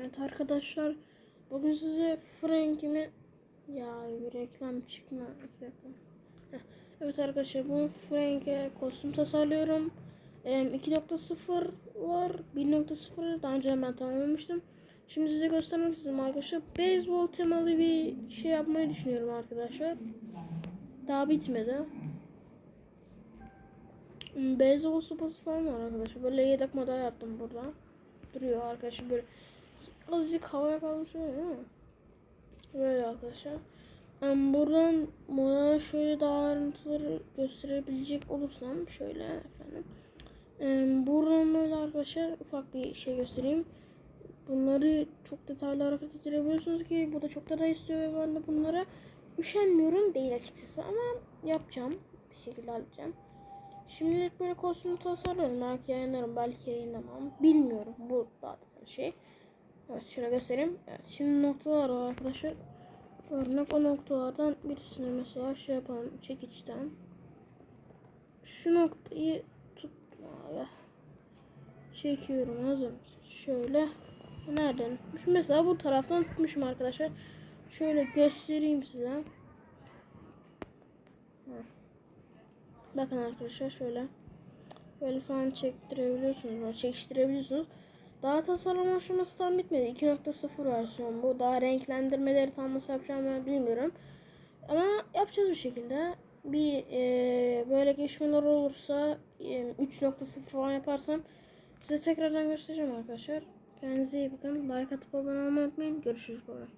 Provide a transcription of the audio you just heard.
Evet arkadaşlar bugün size Frank'imin ya bir reklam çıkma bir Evet arkadaşlar bu Frank'e kostüm tasarlıyorum. Em, 2.0 var 1.0 daha önce ben tamamlamıştım. Şimdi size göstermek istedim arkadaşlar. Beyzbol temalı bir şey yapmayı düşünüyorum arkadaşlar. Daha bitmedi. Hmm, Beyzbol sopası falan var arkadaşlar. Böyle yedek model yaptım burada. Duruyor arkadaşlar böyle azıcık havaya kalmış öyle? Böyle arkadaşlar. Ben buradan modele şöyle daha ayrıntıları gösterebilecek olursam şöyle efendim. Ee, buradan böyle arkadaşlar ufak bir şey göstereyim. Bunları çok detaylı hareket ettirebiliyorsunuz ki bu da çok detay istiyor ve ben de bunlara üşenmiyorum değil açıkçası ama yapacağım. Bir şekilde halledeceğim. Şimdilik böyle kostümü tasarlıyorum. Belki yayınlarım, belki yayınlamam. Bilmiyorum. Bu daha detaylı şey. Evet şöyle göstereyim. Evet şimdi noktalar var arkadaşlar. Örnek o noktalardan birisini mesela şey yapalım çekiçten. Şu noktayı tut abi. Çekiyorum hazır? Şöyle. Nereden tutmuşum? Mesela bu taraftan tutmuşum arkadaşlar. Şöyle göstereyim size. Bakın arkadaşlar şöyle. Böyle falan çektirebiliyorsunuz. Böyle çekiştirebiliyorsunuz. Daha tasarlama aşaması tam bitmedi. 2.0 versiyon bu. Daha renklendirmeleri tam nasıl yapacağımı bilmiyorum. Ama yapacağız bir şekilde. Bir e, böyle gelişmeler olursa e, 3.0 falan yaparsam size tekrardan göstereceğim arkadaşlar. Kendinize iyi bakın. Like atıp abone olmayı unutmayın. Görüşürüz. Bye.